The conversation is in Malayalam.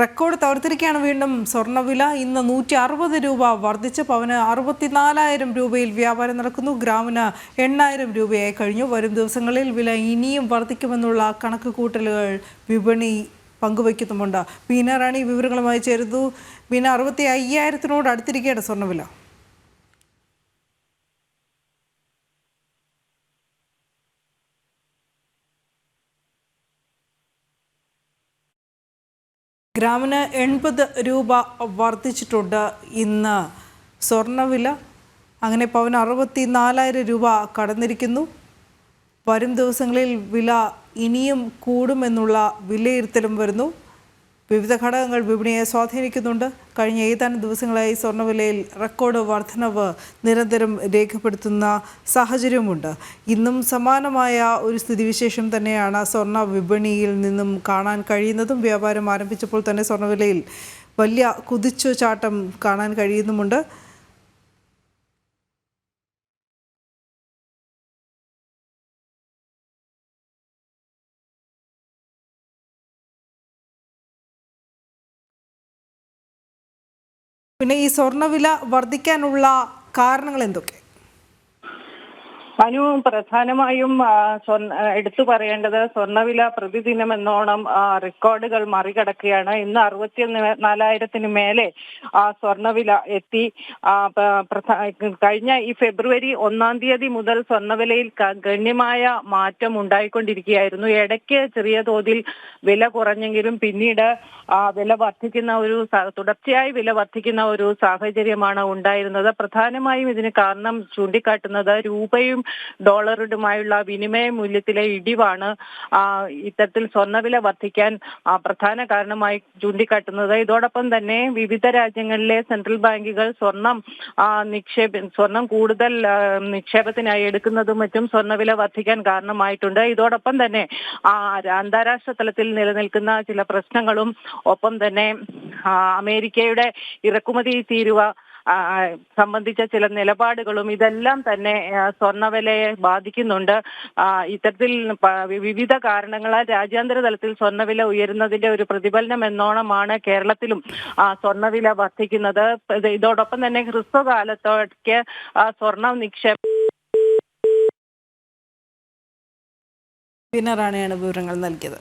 റെക്കോർഡ് തകർത്തിരിക്കുകയാണ് വീണ്ടും സ്വർണവില ഇന്ന് നൂറ്റി അറുപത് രൂപ വർദ്ധിച്ച് പവന് അറുപത്തിനാലായിരം രൂപയിൽ വ്യാപാരം നടക്കുന്നു. ഗ്രാമിന് എണ്ണായിരം രൂപയായി കഴിഞ്ഞു. വരും ദിവസങ്ങളിൽ വില ഇനിയും വർദ്ധിക്കുമെന്നുള്ള കണക്ക് കൂട്ടലുകൾ വിപണി പങ്കുവയ്ക്കുന്നുമുണ്ട്. ബീന റാണി വിവരങ്ങളുമായി ചേരുന്നു. ബീന അറുപത്തി അയ്യായിരത്തിനോട് അടുത്തിരിക്കുകയാണ് സ്വർണവില ഗ്രാമിന് എൺപത് രൂപ വർദ്ധിച്ചിട്ടുണ്ട് ഇന്ന്. സ്വർണവില അങ്ങനെ പവൻ അറുപത്തി നാലായിരം രൂപ കടന്നിരിക്കുന്നു. വരും ദിവസങ്ങളിൽ വില ഇനിയും കൂടുമെന്നുള്ള വിലയിരുത്തലും വരുന്നു. വിവിധ ഘടകങ്ങൾ വിപണിയെ സ്വാധീനിക്കുന്നുണ്ട്. കഴിഞ്ഞ ഏതാനും ദിവസങ്ങളായി സ്വർണവിലയിൽ റെക്കോർഡ് വർധനവ് നിരന്തരം രേഖപ്പെടുത്തുന്ന സാഹചര്യമുണ്ട്. ഇന്നും സമാനമായ ഒരു സ്ഥിതിവിശേഷം തന്നെയാണ് സ്വർണ വിപണിയിൽ നിന്നും കാണാൻ കഴിയുന്നതും. വ്യാപാരം ആരംഭിച്ചപ്പോൾ തന്നെ സ്വർണവിലയിൽ വലിയ കുതിച്ചു ചാട്ടം കാണാൻ കഴിയുന്നുമുണ്ട്. പിന്നെ ഈ സ്വർണവില വർദ്ധിക്കാനുള്ള കാരണങ്ങൾ എന്തൊക്കെ? അനു പ്രധാനമായും എടുത്തു പറയേണ്ടത് സ്വർണവില പ്രതിദിനം എന്നോണം റെക്കോർഡുകൾ മറികടക്കുകയാണ്. ഇന്ന് അറുപത്തി നാലായിരത്തിന് മേലെ ആ, സ്വർണവില എത്തി. കഴിഞ്ഞ ഈ ഫെബ്രുവരി ഒന്നാം തീയതി മുതൽ സ്വർണവിലയിൽ ഗണ്യമായ മാറ്റം ഉണ്ടായിക്കൊണ്ടിരിക്കുകയായിരുന്നു. ഇടയ്ക്ക് ചെറിയ തോതിൽ വില കുറഞ്ഞെങ്കിലും പിന്നീട് വില വർദ്ധിക്കുന്ന ഒരു തുടർച്ചയായി വില വർദ്ധിക്കുന്ന ഒരു സാഹചര്യമാണ് ഉണ്ടായിരുന്നത്. പ്രധാനമായും ഇതിന് കാരണം ചൂണ്ടിക്കാട്ടുന്നത് രൂപയും ഡോളറുമായുള്ള വിനിമയ മൂല്യത്തിലെ ഇടിവാണ് ഇത്തരത്തിൽ സ്വർണവില വർദ്ധിക്കാൻ പ്രധാന കാരണമായി ചൂണ്ടിക്കാട്ടുന്നത്. ഇതോടൊപ്പം തന്നെ വിവിധ രാജ്യങ്ങളിലെ സെൻട്രൽ ബാങ്കുകൾ സ്വർണം നിക്ഷേപ സ്വർണം കൂടുതൽ നിക്ഷേപത്തിനായി എടുക്കുന്നതും മറ്റും സ്വർണവില വർദ്ധിക്കാൻ കാരണമായിട്ടുണ്ട്. ഇതോടൊപ്പം തന്നെ അന്താരാഷ്ട്ര തലത്തിൽ നിലനിൽക്കുന്ന ചില പ്രശ്നങ്ങളും ഒപ്പം തന്നെ അമേരിക്കയുടെ ഇറക്കുമതി തീരുവ സംബന്ധിച്ച ചില നിലപാടുകളും ഇതെല്ലാം തന്നെ സ്വർണവിലയെ ബാധിക്കുന്നുണ്ട്. ഇത്തരത്തിൽ വിവിധ കാരണങ്ങളാൽ രാജ്യാന്തര തലത്തിൽ സ്വർണവില ഉയരുന്നതിന്റെ ഒരു പ്രതിഫലനം എന്നോണമാണ് കേരളത്തിലും സ്വർണവില വർദ്ധിക്കുന്നത്. ഇത് ഇതോടൊപ്പം തന്നെ ഹ്രസ്വകാലത്തേക്ക് സ്വർണ നിക്ഷേപ ബീന റാണിയാണ് വിവരങ്ങൾ നൽകിയത്.